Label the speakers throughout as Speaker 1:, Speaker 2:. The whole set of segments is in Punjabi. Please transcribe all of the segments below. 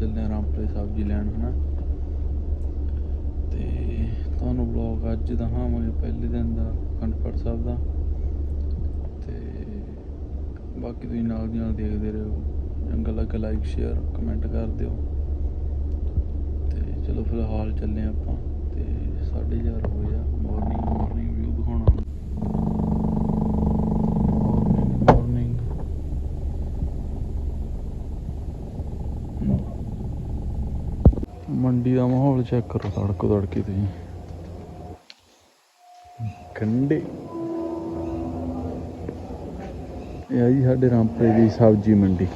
Speaker 1: ਫਿਲਹਾਲ ਚੱਲਦੇ ਹਾਂ ਰਾਮਪੁਰੇ ਸਬਜ਼ੀ ਲੈਣ, ਹਨਾ? ਤੇ ਤੁਹਾਨੂੰ ਬਲੌਗ ਅੱਜ ਦਾ ਹਾਂ ਦਿਖਾਵਾਂਗੇ, ਪਹਿਲੇ ਦਿਨ ਦਾ ਖੰਡਪੜ ਸਾਹਿਬ ਦਾ। ਤੇ ਬਾਕੀ ਤੁਸੀਂ ਨਾਲ ਦੀ ਨਾਲ ਦੇਖਦੇ ਰਹੋ। ਚੰਗਾ ਲੱਗਾ ਲਾਈਕ ਸ਼ੇਅਰ ਕਮੈਂਟ ਕਰ ਦਿਓ। ਤੇ ਚਲੋ, ਫਿਲਹਾਲ ਚੱਲੇ ਆਪਾਂ। ਤੇ 4:30 ਹੋ ਗਿਆ। ਮਾਰਨਿੰਗ ਮਾਰਨਿੰਗ ਵਿਊ ਦਿਖਾਉਣਾ ਮਾਰਨਿੰਗ ਮਾਰਨਿੰਗ ਮੰਡੀ ਦਾ ਮਾਹੌਲ ਚੈੱਕ ਕਰੋ, ਤੜਕੋ ਤੜਕੀ ਤੁਸੀਂ। ਕੰਡੇ ਇਹ ਆ ਜੀ ਸਾਡੇ ਰਾਮਪੁਰੇ ਦੀ ਸਬਜ਼ੀ ਮੰਡੀ।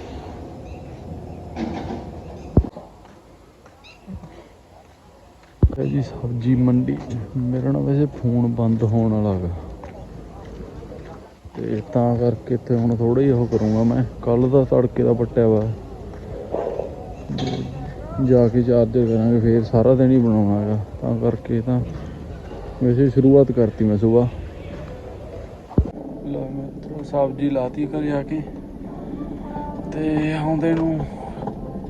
Speaker 1: ਇਹ ਜੀ ਸਬਜ਼ੀ ਮੰਡੀ। ਮੇਰਾ ਨਾ ਵੈਸੇ ਫੋਨ ਬੰਦ ਹੋਣ ਵਾਲਾ ਹੈਗਾ ਤੇ ਤਾਂ ਕਰਕੇ ਤੇ ਹੁਣ ਥੋੜਾ ਹੀ ਉਹ ਕਰੂੰਗਾ ਮੈਂ। ਕੱਲ ਦਾ ਤੜਕੇ ਦਾ ਪੱਟਿਆ ਵਾ। ਜਾ ਕੇ ਚਾਰਜਰ ਕਰਾਂਗੇ, ਫੇਰ ਸਾਰਾ ਦਿਨ ਹੀ ਬਣਾਉਣਾ ਹੈਗਾ। ਤਾਂ ਕਰਕੇ ਤਾਂ ਵੈਸੇ ਸ਼ੁਰੂਆਤ ਕਰਤੀ ਮੈਂ ਸਵੇਰ। ਲੈ ਮੈਂ ਇੱਧਰੋਂ ਸਬਜ਼ੀ ਲਾਤੀ ਘਰੇ ਆ ਕੇ। ਤੇ ਆਉਂਦੇ ਨੂੰ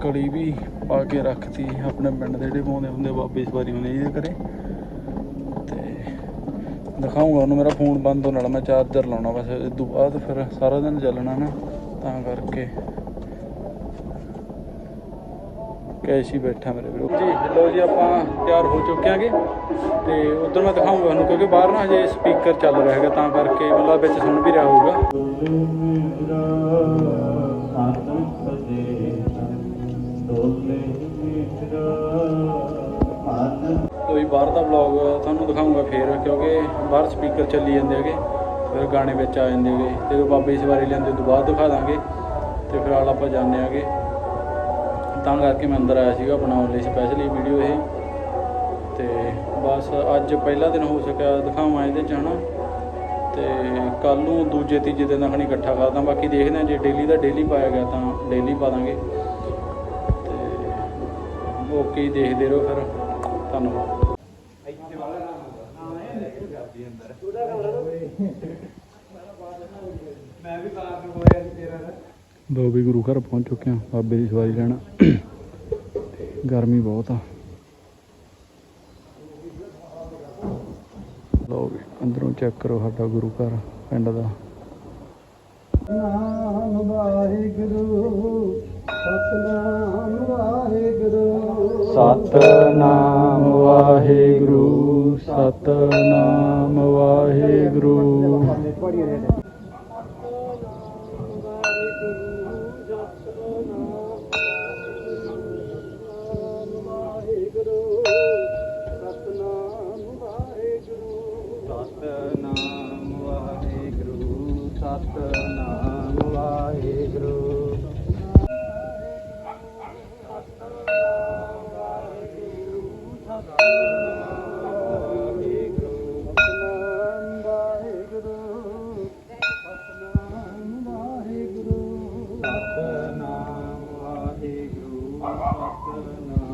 Speaker 1: ਕੜੀ ਵੀ ਪਾ ਕੇ ਰੱਖਤੀ, ਆਪਣੇ ਪਿੰਡ ਦੇ ਜਿਹੜੇ ਪਾਉਂਦੇ ਹੁੰਦੇ ਬਾਬੇ ਇਸ ਵਾਰੀ ਹੁੰਦੇ ਜਿਹਦੇ ਘਰੇ। ਤੇ ਦਿਖਾਉਂਗਾ ਉਹਨੂੰ, ਮੇਰਾ ਫੋਨ ਬੰਦ ਹੋਣ ਵਾਲਾ, ਮੈਂ ਚਾਰਜਰ ਲਾਉਣਾ ਬਸ ਇਸ ਤੋਂ ਬਾਅਦ ਫਿਰ ਸਾਰਾ ਦਿਨ ਚੱਲਣਾ ਨਾ, ਤਾਂ ਕਰਕੇ। ਕੈਸ਼ ਹੀ ਬੈਠਾ ਮੇਰੇ ਵੀਰੋ ਜੀ ਲੋ ਜੀ, ਆਪਾਂ ਤਿਆਰ ਹੋ ਚੁੱਕੇ ਆਂਗੇ ਤੇ ਉਧਰ ਮੈਂ ਦਿਖਾਉਂਗਾ ਤੁਹਾਨੂੰ, ਕਿਉਂਕਿ ਬਾਹਰ ਨਾ ਹਜੇ ਸਪੀਕਰ ਚੱਲ ਰਿਹਾ ਹੈਗਾ, ਤਾਂ ਕਰਕੇ ਮਤਲਬ ਵਿੱਚ ਸੁਣ ਵੀ ਰਿਹਾ ਹੋਊਗਾ। ਕੋਈ ਬਾਹਰ ਦਾ ਵਲੌਗ ਤੁਹਾਨੂੰ ਦਿਖਾਉਂਗਾ ਫੇਰ, ਕਿਉਂਕਿ ਬਾਹਰ ਸਪੀਕਰ ਚੱਲੀ ਜਾਂਦੇ ਹੈਗੇ, ਫਿਰ ਗਾਣੇ ਵਿੱਚ ਆ ਜਾਂਦੇ ਹੈਗੇ। ਤੇ ਬਾਬੇ ਇਸ ਵਾਰੀ ਲੈਂਦੇ ਤੋਂ ਬਾਅਦ ਦਿਖਾ ਦਾਂਗੇ। ਤੇ ਫਿਲਹਾਲ ਆਪਾਂ ਜਾਂਦੇ ਆਂਗੇ ਤਾਂ ਕਰਕੇ ਮੈਂ ਅੰਦਰ ਆਇਆ ਸੀਗਾ ਬਣਾਉਣ ਲਈ ਸਪੈਸ਼ਲੀ ਵੀਡੀਓ ਇਹ। ਤੇ ਬਸ ਅੱਜ ਪਹਿਲਾ ਦਿਨ ਹੋ ਸਕਿਆ ਦਿਖਾਵਾਂ ਇਹਦੇ ਚ ਹਨਾ ਤੇ ਕੱਲ ਨੂੰ ਦੂਜੇ ਤੀਜੇ ਦਿਨ ਖਣੀ ਇਕੱਠਾ ਕਰਦਾ ਬਾਕੀ ਦੇਖਦੇ ਹਾਂ, ਜੇ ਡੇਲੀ ਦਾ ਡੇਲੀ ਪਾਇਆ ਗਿਆ ਤਾਂ ਡੇਲੀ ਪਾ ਦਾਂਗੇ। ਤੇ ਓਕੇ ਦੇਖਦੇ ਰਹੋ ਫਿਰ। ਧੰਨਵਾਦ। ਦੋ ਵੀ ਗੁਰੂ ਘਰ ਪਹੁੰਚ ਚੁੱਕੇ ਹਾਂ ਬਾਬੇ ਦੀ ਸਵਾਰੀ ਲੈਣਾ। ਗਰਮੀ ਬਹੁਤ ਆ। ਲੋ ਵੀ ਅੰਦਰੋਂ ਚੈੱਕ ਕਰੋ ਸਾਡਾ ਗੁਰੂ ਘਰ ਪਿੰਡ ਦਾ।
Speaker 2: ਨਾਮ ਵਾਹਿਗੁਰੂ ਸਤਨਾਮ ਵਾਹਿਗੁਰੂ।
Speaker 1: ਸਤਨਾਮ ਵਾਹਿਗੁਰੂ ਸਤਨਾਮ ਵਾਹਿਗੁਰੂ।
Speaker 2: ਵਾਹਿਗੁਰੂ ਸਤਨਾਮ ਵਾਹਿਗੁਰੂ ਸਤਨਾਮ ਵਾਹਿਗੁਰੂ ਸਤਨਾਮ ਵਾਹਿਗੁਰੂ ਸਤਨਾਮ ਵਾਹਿਗੁਰੂ ਸਤਨਾਮ ਵਾਹਿਗੁਰੂ ਸਤਨਾਮ ਵਾਹਿਗੁਰੂ ਸਤਨਾਮ ਵਾਹਿਗੁਰੂ ਸਤਨਾਮ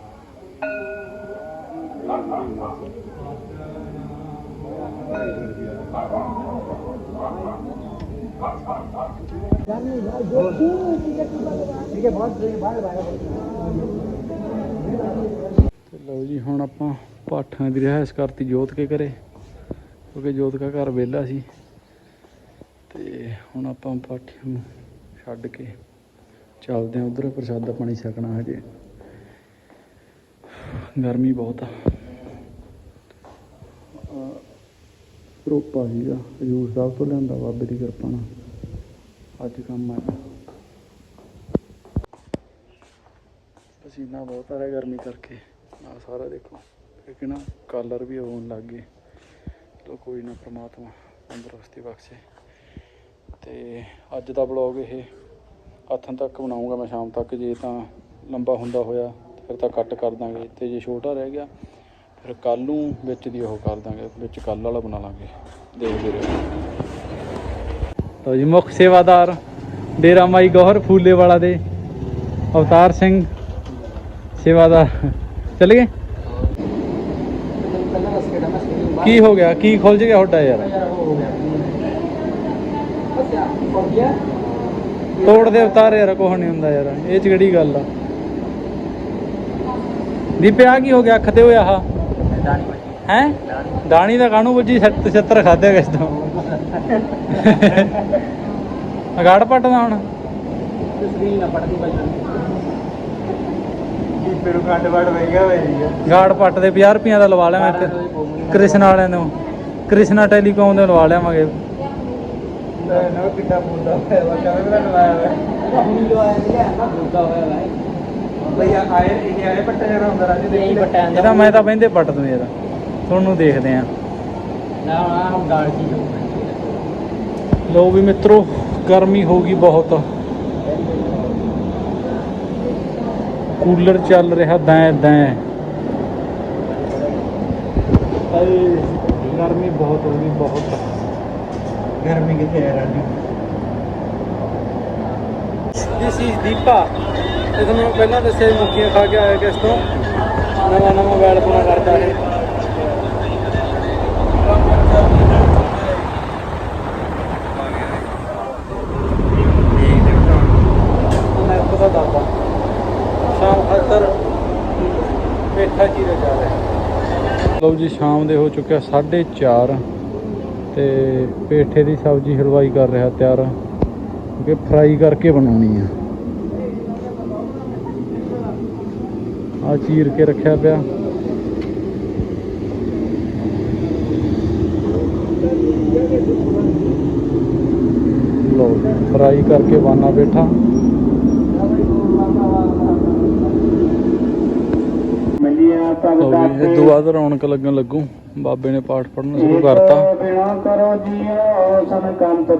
Speaker 1: ਤੇ ਲਓ ਜੀ, ਹੁਣ ਆਪਾਂ ਪਾਠਾਂ ਦੀ ਰਿਹਾਇਸ਼ ਕਰਤੀ ਜੋਤ ਕੇ ਘਰੇ, ਕਿਉਂਕਿ ਜੋਤ ਦਾ ਘਰ ਵਿਹਲਾ ਸੀ। ਤੇ ਹੁਣ ਆਪਾਂ ਪਾਠਿਆਂ ਨੂੰ ਛੱਡ ਕੇ ਚੱਲਦੇ ਆਂ ਉਧਰ, ਪ੍ਰਸ਼ਾਦਾ ਪਾਣੀ ਛਕਣਾ ਹਜੇ। ਗਰਮੀ ਬਹੁਤ ਆ। ਅਹ ਰੋਪਾ ਸੀਗਾ, ਹਜੂਰ ਸਾਹਿਬ ਤੋਂ ਲਿਆਂਦਾ ਬਾਬੇ ਦੀ ਕਿਰਪਾ ਨਾਲ। ਅੱਜ ਕੰਮ ਆਇਆ। ਪਸੀਨਾ ਬਹੁਤ ਆ ਰਿਹਾ ਗਰਮੀ ਕਰਕੇ। ਆ ਸਾਰਾ ਦੇਖੋ ਲੇਕਿਨ ਕਾਲਰ ਵੀ ਹੋਣ ਲੱਗ ਗਏ। ਚਲੋ ਕੋਈ ਨਾ, ਪ੍ਰਮਾਤਮਾ ਤੰਦਰੁਸਤੀ ਬਖਸ਼ੇ। ਤੇ ਅੱਜ ਦਾ ਬਲੌਗ ਇਹ ਹੱਥਾਂ ਤੱਕ ਬਣਾਉਂਗਾ ਮੈਂ, ਸ਼ਾਮ ਤੱਕ। ਜੇ ਤਾਂ ਲੰਬਾ ਹੁੰਦਾ ਹੋਇਆ ਫਿਰ ਤਾਂ ਕੱਟ ਕਰ ਦਾਂਗੇ ਤੇ ਜੇ ਛੋਟਾ ਰਹਿ ਗਿਆ, ਫਿਰ ਕੱਲ ਨੂੰ ਵਿੱਚ ਦੀ ਉਹ ਕਰ ਦਾਂਗੇ, ਵਿੱਚ ਕੱਲ ਵਾਲਾ ਬਣਾ ਲਾਂਗੇ, ਦੇਖਦੇ ਰਹੋ। ਲਓ ਜੀ, ਮੁੱਖ ਸੇਵਾਦਾਰ, ਡੇਰਾ ਮਾਈ ਗੌਹਰ ਫੂਲੇ ਵਾਲਾ ਦੇ ਅਵਤਾਰ ਸਿੰਘ ਸੇਵਾਦਾਰ। ਚੱਲ ਗਏ? ਕੀ ਹੋ ਗਿਆ? ਕੀ ਖੁੱਲ ਗਿਆ ਤੁਹਾਡਾ ਯਾਰ? ਤੋੜ ਦੇ ਅਵਤਾਰ ਯਾਰ, ਕੁਛ ਨਹੀਂ ਹੁੰਦਾ ਯਾਰ, ਇਹ ਚ ਕਿਹੜੀ ਗੱਲ ਆ? ਦੀਪੇ ਆ ਕੀ ਹੋ ਗਿਆ ਅੱਖ ਤੇ ਹੋਇਆ
Speaker 3: ਬੱਜੀ
Speaker 1: ਹੈ? ਦਾਣੀ। ਦਾ ਕਾਣੂ ਵੱਜੀ? 76 ਖਾਦਿਆ ਕਿਸ ਤੋਂ। ਅਗਾੜ ਪੱਟਦਾ ਹੁਣ।
Speaker 3: ਸਕਰੀਨ ਨਾ ਬਾਈ। ਘੱਟ
Speaker 1: ਗਾੜ ਪੱਟ ਦੇ 50 ਰੁਪਈਆਂ ਦਾ ਲਵਾ ਲਿਆ ਮੈਂ ਇੱਕ। ਕ੍ਰਿਸ਼ਨ ਵਾਲਿਆਂ ਨੂੰ। ਕ੍ਰਿਸ਼ਨਾ ਟੈਲੀਕਾਮ ਦੇ ਲਵਾ ਲਿਆਵਾਂਗੇ।
Speaker 3: ਨਾ ਕਿੱਡਾ ਬੋਲਦਾ ਹੋਇਆ ਵਾ ਕਵੇਂ ਦਾ ਲਵਾਇਆ ਹੋਇਆ। ਹੁਣੀ ਲਵਾਇਆ ਸੀਗਾ ਨਾ ਬੋਲਦਾ ਹੋਇਆ ਵਾ। ਬਈ ਆਏ ਇਹ ਆਏ ਪੱਟੇ ਜਰਾ ਹੁੰਦਾ ਰਾਜੇ ਦੇ ਪੱਟਿਆਂ
Speaker 1: ਇਹਦਾ ਮੈਂ ਤਾਂ ਬਹਿੰਦੇ ਪੱਟ ਦੂੰ ਯਾਰ ਤੁਹਾਨੂੰ ਦੇਖਦੇ ਆ
Speaker 3: ਨਾ ਹੁਣ ਗਾਲ ਕੀ
Speaker 1: ਲੋ ਵੀ ਮਿੱਤਰੋ ਗਰਮੀ ਹੋ ਗਈ ਬਹੁਤ। ਕੂਲਰ ਚੱਲ ਰਿਹਾ ਦੈਂ ਦੈਂ। ਗਰਮੀ ਬਹੁਤ ਹੋ ਗਈ ਬਹੁਤ।
Speaker 3: ਗਰਮੀ ਕਿੱਥੇ ਹੈ ਰਾਜੂ?
Speaker 1: This is Deepa. ਇਹ ਤੁਹਾਨੂੰ ਪਹਿਲਾਂ ਦੱਸਿਆ ਸੀ ਮੁੱਕੀਆਂ ਖਾ ਕੇ ਆਇਆ ਕਿਸ ਤੋਂ ਨਵਾਂ ਨਵਾਂ ਵੈਲ ਪੁਣਾ ਕਰਦਾ ਇਹ। ਮੈਂ ਪਤਾ ਦੱਸਦਾ, ਸ਼ਾਮ ਖਾਤਰ ਪੇਠਾ ਚੀਰੇ ਜਾ ਰਿਹਾ। ਲਓ ਜੀ, ਸ਼ਾਮ ਦੇ ਹੋ ਚੁੱਕਿਆ 4:30 ਤੇ ਪੇਠੇ ਦੀ ਸਬਜ਼ੀ ਹਲਵਾਈ ਕਰ ਰਿਹਾ ਤਿਆਰ ਕਿ ਫਰਾਈ ਕਰਕੇ ਬਣਾਉਣੀ ਆ। ਆ ਚੀਰ ਕੇ ਰੱਖਿਆ ਪਿਆ। ਲੋ ਫਰਾਈ ਕਰਕੇ ਬਾਨਾ ਬੈਠਾ। ਇਹ ਤੋਂ ਬਾਅਦ ਰੌਣਕ ਲੱਗਣ ਲੱਗੂ। ਬਾਬੇ ਨੇ ਪਾਠ ਪੜ੍ਹਨਾ ਸ਼ੁਰੂ ਕਰਤਾ।
Speaker 3: ਬਿਨਾ ਕਰੋ ਜੀਓ ਸਨ ਕੰਤ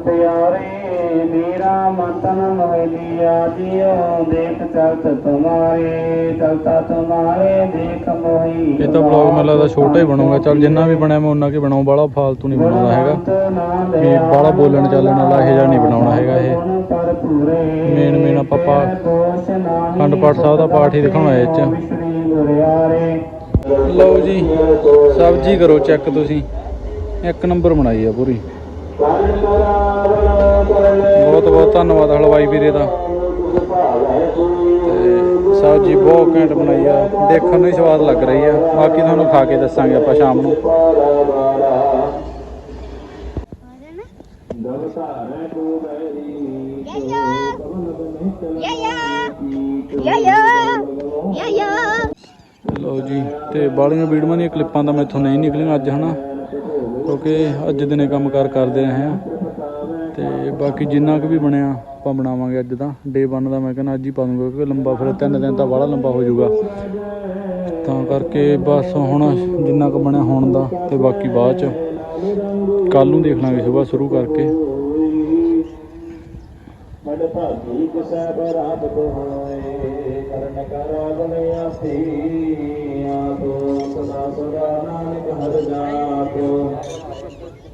Speaker 3: ਪਿਆਰੇ ਮੇਰਾ ਮਤਨ ਮੋਹਿਲਿਆ ਜੀਓ ਦੇਖ ਚਲਤ ਤੁਮਾਰੇ ਚਲਤਾ ਤੁਮਾਰੇ ਦੇਖ ਮੋਹੀ
Speaker 1: ਇਹ ਤਾਂ ਬਲੌਗ ਮੈਨੂੰ ਲੱਗਦਾ ਛੋਟਾ ਹੀ ਬਣੂਗਾ। ਚੱਲ ਜਿੰਨਾ ਵੀ ਬਣਿਆ ਮੈਂ ਉਹਨਾਂ ਕੇ ਬਣਾਉ ਬਾਲਾ ਫਾਲਤੂ ਨਹੀਂ ਬਣਾਉਣਾ ਹੈਗਾ। ਵੀ ਬਾਹਲਾ ਬੋਲਣ ਚਾਲਣ ਵਾਲਾ ਇਹੋ ਜਿਹਾ ਨਹੀਂ ਬਣਾਉਣਾ ਹੈਗਾ ਇਹ। ਮੇਨ ਮੇਨ ਆਪਾਂ ਪਾ ਅਖੰਡ ਪਾਠ ਸਾਹਿਬ ਦਾ ਪਾਠ ਹੀ ਦਿਖਾਉਣਾ ਇਹ 'ਚ। ਲਓ ਜੀ ਸਬਜ਼ੀ ਕਰੋ ਚੈੱਕ ਤੁਸੀਂ। ਇੱਕ ਨੰਬਰ ਬਣਾਈ ਆ ਪੂਰੀ। ਬਹੁਤ ਬਹੁਤ ਧੰਨਵਾਦ ਹਲਵਾਈ ਵੀਰੇ ਦਾ। ਤੇ ਸਬਜ਼ੀ ਬਹੁਤ ਘੈਂਟ ਬਣਾਈ ਆ। ਦੇਖਣ ਨੂੰ ਹੀ ਸਵਾਦ ਲੱਗ ਰਹੀ ਆ। ਬਾਕੀ ਤੁਹਾਨੂੰ ਖਾ ਕੇ ਦੱਸਾਂਗੇ ਆਪਾਂ ਸ਼ਾਮ ਨੂੰ। ਲਓ ਜੀ, ਤੇ ਬਾਲੀਆਂ ਵੀਡੀਓਆਂ ਦੀਆਂ ਕਲਿੱਪਾਂ ਤਾਂ ਮੈਥੋਂ ਨਹੀਂ ਨਿਕਲੀਆਂ ਅੱਜ, ਹਨਾ? ਕਿਉਂਕਿ ਅੱਜ ਦਿਨੇ ਕੰਮ ਕਾਰ ਕਰਦੇ ਰਹੇ ਆ। ਤੇ ਬਾਕੀ ਜਿੰਨਾ ਕੁ ਵੀ ਬਣਿਆ, ਆਪਾਂ ਬਣਾਵਾਂਗੇ ਅੱਜ ਦਾ ਡੇ 1 ਦਾ ਮੈਂ ਕਹਿੰਦਾ ਅੱਜ ਹੀ ਪਾ ਦੂੰਗਾ, ਕਿਉਂਕਿ ਲੰਬਾ ਫਿਰ ਤਿੰਨ ਦਿਨ ਤਾਂ ਬੜਾ ਲੰਬਾ ਹੋ ਜਾਊਗਾ। ਤਾਂ ਕਰਕੇ ਬਸ ਹੁਣ ਜਿੰਨਾ ਕੁ ਬਣਿਆ ਹੁਣ ਦਾ ਤੇ ਬਾਕੀ ਬਾਅਦ ਚ। ਕੱਲ ਨੂੰ ਦੇਖ ਲਾਂਗੇ ਸਵੇਰ ਸ਼ੁਰੂ ਕਰਕੇ।
Speaker 3: ਮਨ ਭਾਗੀ ਕਿਸੈ ਬਰਾਬ ਹੋਏ ਕਰਨ ਕਰ ਬਨੇ ਆਪੋ ਸਦਾ ਸਦਾ ਨਾਨਕ ਹਰ ਜਾਪੋ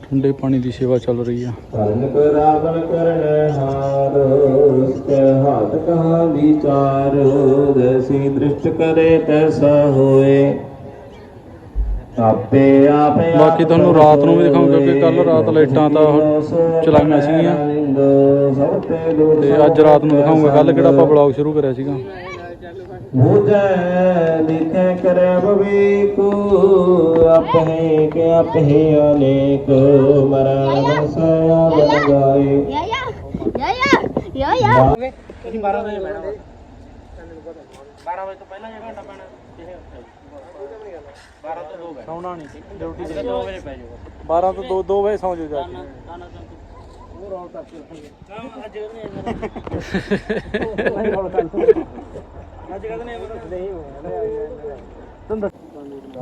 Speaker 1: ਠੰਡੇ ਪਾਣੀ ਦੀ ਸੇਵਾ ਚੱਲ ਰਹੀ ਆ।
Speaker 3: ਕਰਨ ਕਰਾਵਨ ਕਰਨ ਹਾਰ ਉਸਕੇ ਹਾਥ ਕਹਾ ਵਿਚਾਰ ਜੈਸੀ ਦ੍ਰਿਸ਼ਟ ਕਰੇ ਤੈਸਾ ਹੋਏ। ਆਪੇ ਆਪੇ
Speaker 1: ਬਾਕੀ ਤੁਹਾਨੂੰ ਰਾਤ ਨੂੰ ਵੀ ਦਿਖਾਉਂਗਾ ਕਿ ਕੱਲ ਰਾਤ ਲਾਈਟਾਂ ਤਾਂ ਚਲਾਈਆਂ ਸੀਗੀਆਂ। ਤੇ ਅੱਜ ਰਾਤ ਨੂੰ ਦਿਖਾਉਂਗਾ ਕੱਲ ਕਿਹੜਾ ਆਪਾਂ ਬਲੌਗ ਸ਼ੁਰੂ ਕਰਿਆ ਸੀਗਾ।
Speaker 3: ਆਪੇ ਅਨੇਕ ਮਰਨ ਵਸਿਆ ਬਨ ਗਾਏ
Speaker 4: Yeah, yeah, yeah, yeah, yeah, yeah.
Speaker 3: ਤੁਸੀਂ 12 ਵਜੇ ਬੈਠਣਾ 12 ਵਜੇ ਤੋਂ ਪਹਿਲਾਂ ਘੰਟਾ ਪੈਣਾ ਇਹ 12 ਤੋਂ 2 ਬੈਠ
Speaker 1: ਸੌਣਾ ਨਹੀਂ ਡਿਊਟੀ
Speaker 3: 2 ਵਜੇ ਪੈ ਜਾਊਗਾ
Speaker 1: 12 ਤੋਂ 2 2 ਵਜੇ ਸੌਂ ਜਾਓ ਜਾ ਕੇ
Speaker 3: ਉਹ ਰੌਲ ਕਰਕੇ ਰੱਖਾਂਗੇ ਅੱਜ ਨਹੀਂ ਰੌਲ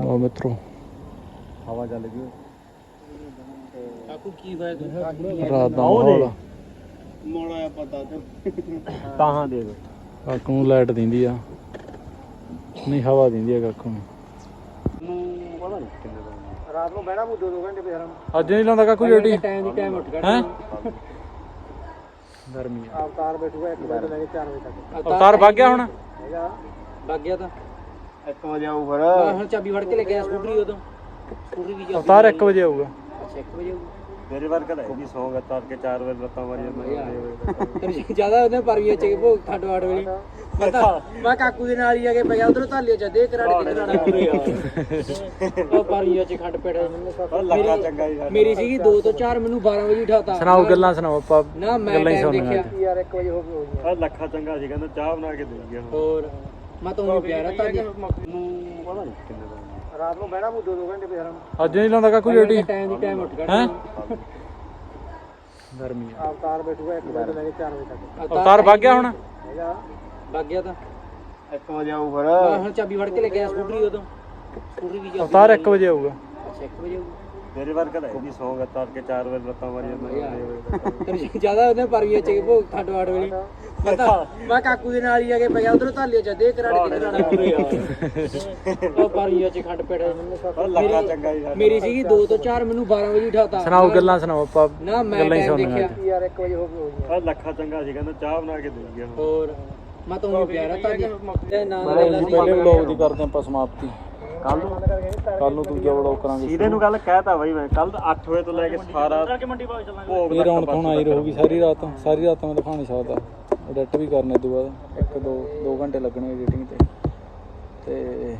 Speaker 1: ਲਓ ਮਿੱਤਰੋ।
Speaker 3: ਹਵਾ ਚੱਲ ਗਈ।
Speaker 2: ਕਾਕੂ ਕੀ ਹੋਇਆ? ਤੂੰ
Speaker 1: ਰਾਤ ਦਾ ਮਾਹੌਲ
Speaker 2: ਮੋੜਾ ਪਤਾ ਤੇ। ਤਾਹਾਂ ਦੇ
Speaker 1: ਕਾਕੂ ਨੂੰ ਲਾਈਟ ਦਿੰਦੀ ਆ। ਨਹੀਂ ਹਵਾ ਦਿੰਦੀ ਆ ਕਾਕੂ ਨੂੰ।
Speaker 2: ਰਾਤ ਨੂੰ ਬਹਿਣਾ ਮੂ ਦੋ ਦੋ ਘੰਟੇ ਪਿਆਰਾ
Speaker 1: ਅੱਜ ਨਹੀਂ ਲਾਉਂਦਾ ਕਾਕੂ ਡਿਊਟੀ?
Speaker 2: ਟਾਈਮ ਦੀ ਟਾਈਮ ਉੱਠ
Speaker 1: ਹੈ? ਗਰਮੀ ਆ।
Speaker 2: ਅਵਤਾਰ ਬੈਠੂਗਾ 1 ਵਜੇ ਤੋਂ ਲੈ ਕੇ 4 ਵਜੇ ਤੱਕ।
Speaker 1: ਅਵਤਾਰ ਵਗ ਗਿਆ ਹੁਣ?
Speaker 2: ਹੈਗਾ। ਵਗ ਗਿਆ ਤਾਂ। 1 ਵਜੇ ਆਊ ਫਿਰ। ਹੁਣ ਚਾਬੀ ਫੜ ਕੇ ਲੈ ਗਿਆ ਸਕੂਟਰੀ ਉਦੋਂ। ਸਕੂਟਰੀ ਦੀ ਚਾਬੀ
Speaker 1: ਅਵਤਾਰ 1 ਵਜੇ ਆਊਗਾ।
Speaker 2: ਅੱਛਾ 1 ਵਜੇ ਆਊ
Speaker 5: ਮੇਰੇ ਵਰਗਾ ਹੈ ਜੀ ਸੌਂਗਾ ਤਾਰ ਕੇ 4 ਵਜੇ ਲੱਤਾਂ ਮਾਰੀ ਜਾਂਦਾ
Speaker 2: ਤੈਨੂੰ ਜ਼ਿਆਦਾ ਉਹਨੇ ਪਰਵੀਆਂ ਚ ਭੋਗ ਠੱਡ ਵਾਟ ਵੇਲੇ ਪਤਾ ਮੈਂ ਕਾਕੂ ਦੇ ਨਾਲ ਹੀ ਆ ਕੇ ਪਿਆ ਉਧਰੋਂ ਧਾਲੀਆਂ ਚ ਦੇ ਕਰਾੜ ਕੇ ਪੂਰੇ ਉਹ ਪਰਵੀਆਂ ਚ ਖੱਡ ਪੇੜਾ।
Speaker 5: ਲੱਗਾ ਚੰਗਾ ਜੀ
Speaker 2: ਮੇਰੀ ਸੀਗੀ 2 ਤੋਂ 4 ਮੈਨੂੰ 12 ਵਜੇ ਉਠਾਤਾ।
Speaker 1: ਸੁਣਾਓ ਗੱਲਾਂ ਸੁਣਾਓ ਆਪਾਂ
Speaker 2: ਨਾ ਮੈਂ ਦੇਖਿਆ। ਯਾਰ 1 ਵਜੇ ਹੋ ਹੋ
Speaker 5: ਉਹ ਲੱਖਾ ਚੰਗਾ ਸੀ ਕਹਿੰਦਾ ਚਾਹ ਬਣਾ ਕੇ ਦੇ ਗਿਆ
Speaker 2: ਹੋਰ ਮੈਂ ਤੁਹਾਨੂੰ ਪਿਆਰਾ ਤਾਂ
Speaker 5: ਨੂੰ ਪਤਾ ਨਹੀਂ ਕਿੰਨੇ ਦਾ।
Speaker 2: ਰਾਤ ਨੂੰ ਬਹਿਣਾ ਮੂ ਦੋ ਦੋ ਘੰਟੇ ਪਿਆਰਾ
Speaker 1: ਅੱਜ ਨਹੀਂ ਲਾਉਂਦਾ ਕਾਕੂ ਡਿਊਟੀ
Speaker 2: ਟਾਈਮ ਦੀ ਟਾਈਮ ਉੱਠ
Speaker 1: ਹੈ ਗਰਮੀ ਆ।
Speaker 2: ਅਵਤਾਰ ਬੈਠੂਗਾ 1 ਵਜੇ ਲੈ ਕੇ 4 ਵਜੇ ਤੱਕ।
Speaker 1: ਅਵਤਾਰ ਵਗ ਗਿਆ ਹੁਣ?
Speaker 2: ਵਗ ਗਿਆ ਤਾਂ।
Speaker 5: 1 ਵਜੇ ਆਊ ਫਿਰ
Speaker 2: ਹੁਣ ਚਾਬੀ ਫੜ ਕੇ ਲੈ ਗਿਆ ਸਕੂਟਰੀ ਉਦੋਂ। ਸਕੂਟਰੀ ਚਾਬੀ
Speaker 1: ਅਵਤਾਰ 1 ਵਜੇ ਆਊਗਾ।
Speaker 2: ਅੱਛਾ 1 ਵਜੇ ਆਊ
Speaker 5: ਮੇਰੇ ਵਰਗਾ ਹੈ ਜੀ ਸੌਂਗਾ ਤਾਰ ਕੇ 4 ਵਜੇ ਲੱਤਾਂ ਮਾਰੀ ਜਾਂਦਾ
Speaker 2: ਤੈਨੂੰ ਜ਼ਿਆਦਾ ਉਹਨੇ ਪਰਵੀਆਂ ਚ ਭੋਗ ਠੱਡ ਵਾਟ ਵੇਲੇ ਪਤਾ ਮੈਂ ਕਾਕੂ ਦੇ ਨਾਲ ਹੀ ਆ ਕੇ ਪਿਆ ਉਧਰੋਂ ਧਾਲੀਆਂ ਚ ਦੇ ਕਰਾੜ ਕੇ ਕਰਾੜਾ ਪੂਰੇ ਉਹ ਪਰਵੀਆਂ ਚ ਖੱਡ ਪੇੜਾ
Speaker 5: ਉਹ ਲੱਗਾ ਚੰਗਾ ਜੀ
Speaker 2: ਮੇਰੀ ਸੀਗੀ 2 ਤੋਂ 4 ਮੈਨੂੰ 12 ਵਜੇ ਉਠਾਤਾ।
Speaker 1: ਸੁਣਾਓ ਗੱਲਾਂ ਸੁਣਾਓ ਆਪਾਂ
Speaker 2: ਨਾ ਮੈਂ
Speaker 1: ਗੱਲਾਂ ਹੀ
Speaker 2: ਟਾਈਮ ਦੇਖਿਆ ਯਾਰ 1 ਵਜੇ ਹੋ
Speaker 5: ਉਹ ਲੱਖਾ ਚੰਗਾ ਸੀ ਕਹਿੰਦਾ ਚਾਹ ਬਣਾ ਕੇ ਦੇ ਗਿਆ।
Speaker 2: ਹੋਰ ਮੈਂ ਤੁਹਾਨੂੰ ਪਿਆਰਾ ਤਾਂ ਤੇ ਨਾਂ ਦਾ
Speaker 1: ਪਹਿਲੇ ਵਲੌਗ ਦੀ ਕਰਦੇ ਆਪਾਂ ਸਮਾਪਤੀ।
Speaker 5: ਕੱਲ ਨੂੰ
Speaker 1: ਕੱਲ ਨੂੰ ਦੂਜਾ ਵਲੌਗ ਕਰਾਂਗੇ।
Speaker 5: ਇਹਦੇ ਨੂੰ ਗੱਲ ਕਹਿਤਾ ਬਾਈ ਮੈਂ ਕੱਲ 8 ਵਜੇ ਤੋਂ ਲੈ ਕੇ ਸਾਰਾ ਭੋਗ
Speaker 1: ਇਹ ਰੌਣਕ ਹੁਣ ਆਈ ਰਹੂਗੀ? ਸਾਰੀ ਰਾਤ ਸਾਰੀ ਰਾਤ ਮੈਂ ਦਿਖਾ ਨਹੀਂ ਸਕਦਾ। ਐਡਿਟ ਵੀ ਕਰਨੇ ਤੋਂ ਬਾਅਦ ਇੱਕ ਦੋ ਦੋ ਘੰਟੇ ਲੱਗਣੇ ਐਡੀਟਿੰਗ ਤੇ। ਤੇ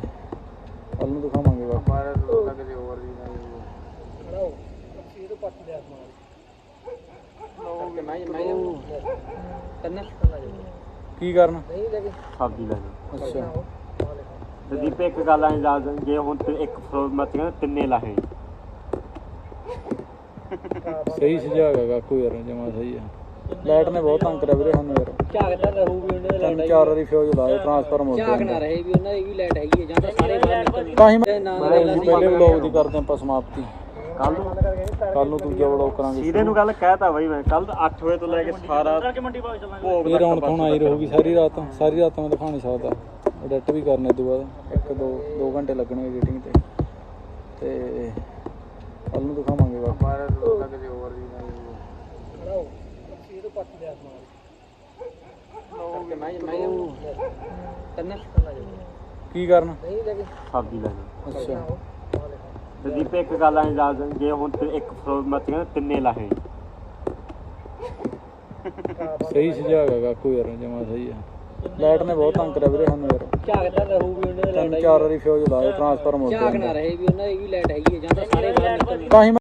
Speaker 1: ਕੱਲ ਨੂੰ ਦਿਖਾਵਾਂਗੇ ਬਾਕੀ
Speaker 2: ਬਾਰੇ ਲੋਕਾਂ ਦੇ ਹੋਰ ਦੀ ਖੜਾਓ ਇਹ ਤੋਂ ਪੱਟ ਲਿਆ ਸਮਾਨ ਮੈਂ ਮੈਂ ਤੰਨਾ
Speaker 1: ਕੀ ਕਰਨਾ?
Speaker 2: ਨਹੀਂ ਲੈ ਕੇ
Speaker 5: ਸਬਜ਼ੀ ਲੈ ਲਓ।
Speaker 1: ਅੱਛਾ।
Speaker 5: ਤੇ ਦੀਪੇ ਇੱਕ ਗੱਲ ਐਂ ਦੱਸ ਜੇ ਹੁਣ ਤੇ ਇੱਕ ਫਰੋ ਮਤ ਕਹਿੰਦਾ ਤਿੰਨੇ ਲਾਹੇ।
Speaker 1: ਸਹੀ ਸੁਝਾਅ ਹੈਗਾ ਕਾਕੂ ਯਾਰ ਜਮਾ ਸਹੀ ਆ। ਲਾਈਟ ਨੇ ਬਹੁਤ ਤੰਗ ਕਰਿਆ ਵੀਰੇ ਸਾਨੂੰ ਯਾਰ।
Speaker 2: ਝਾਕਦਾ ਰਹੂਗੀ ਉਹਨਾਂ ਦੇ
Speaker 1: ਤਿੰਨ ਚਾਰ ਵਾਰੀ ਫਿਊਜ਼ ਲਾਏ ਟਰਾਂਸਫਾਰਮ ਹੋ
Speaker 2: ਝਾਕ ਨਾ
Speaker 1: ਗਿਆ
Speaker 2: ਰਹੇ ਵੀ ਉਹਨਾਂ ਦੀ ਵੀ ਲਾਈਟ ਹੈਗੀ ਹੈ ਜਾਂ ਤਾਂ ਸਾਰੇ ਬਾਹਰ ਨਿਕਲ
Speaker 1: ਤਾਂ ਹੀ ਮੈਂ
Speaker 2: ਨਾਂ
Speaker 1: ਪਹਿਲੇ ਵਲੌਗ ਦੀ ਕਰਦੇ ਆਪਾਂ ਸਮਾਪਤੀ।
Speaker 5: ਕੱਲ ਨੂੰ
Speaker 1: ਕੱਲ ਨੂੰ ਦੂਜਾ ਵਲੌਗ ਕਰਾਂਗੇ
Speaker 5: ਇਹਦੇ ਨੂੰ ਗੱਲ ਕਹਿਤਾ ਬਾਈ ਮੈਂ ਕੱਲ 8 ਵਜੇ ਤੋਂ ਲੈ ਕੇ ਸਾਰਾ ਭੋਗ
Speaker 1: ਇਹ ਰੌਣਕ ਹੁਣ ਆਈ ਰਹੂਗੀ ਸਾਰੀ ਰਾਤ ਸਾਰੀ ਰਾਤ ਮੈਂ ਦਿਖਾ ਨਹੀਂ ਸਕਦਾ। ਐਡਿਟ ਵੀ ਕਰਨੇ ਤੋਂ ਬਾਅਦ। ਇੱਕ ਦੋ ਦੋ ਘੰਟੇ ਲੱਗਣੇ ਐਡੀਟਿੰਗ ਤੇ। ਤੇ ਕੱਲ ਨੂੰ ਦਿਖਾਵਾਂਗੇ ਬਾਕੀ। ਕੀ ਕਰਨਾ?
Speaker 2: ਨਹੀਂ ਲੈ ਕੇ।
Speaker 5: ਸਬਜ਼ੀ ਲੈ ਲਓ
Speaker 1: ਅੱਛਾ।
Speaker 5: ਤੇ ਦੀਪੇ ਇੱਕ ਗੱਲ ਐਂ ਦੱਸ ਜੇ ਹੁਣ ਤੇ ਇੱਕ ਫਰੋ ਮਤ ਕਹਿੰਦਾ ਤਿੰਨੇ ਲਾਹੇ।
Speaker 1: ਸਹੀ ਸੁਝਾਅ ਹੈਗਾ ਕਾਕੂ ਯਾਰ ਜਮਾ ਸਹੀ ਆ ਲਾਈਟ ਨੇ ਬਹੁਤ ਤੰਗ ਕਰਿਆ ਵੀਰੇ ਸਾਨੂੰ ਯਾਰ।
Speaker 2: ਝਾਕਦਾ ਰਹੂਗੀ ਉਹਨਾਂ ਦੇ
Speaker 1: ਤਿੰਨ ਚਾਰ ਵਾਰੀ ਫਿਊਜ਼ ਲਾਏ ਟਰਾਂਸਫਾਰਮ ਹੋ
Speaker 2: ਝਾਕ
Speaker 1: ਗਿਆ
Speaker 2: ਨਾ ਰਹੇ ਵੀ ਉਹਨਾਂ ਦੀ ਵੀ ਲਾਈਟ ਹੈਗੀ ਹੈ ਜਾਂ ਤਾਂ ਸਾਰੇ ਬਾਹਰ ਨਿਕਲ
Speaker 1: ਤਾਂ ਹੀ ਮੈਂ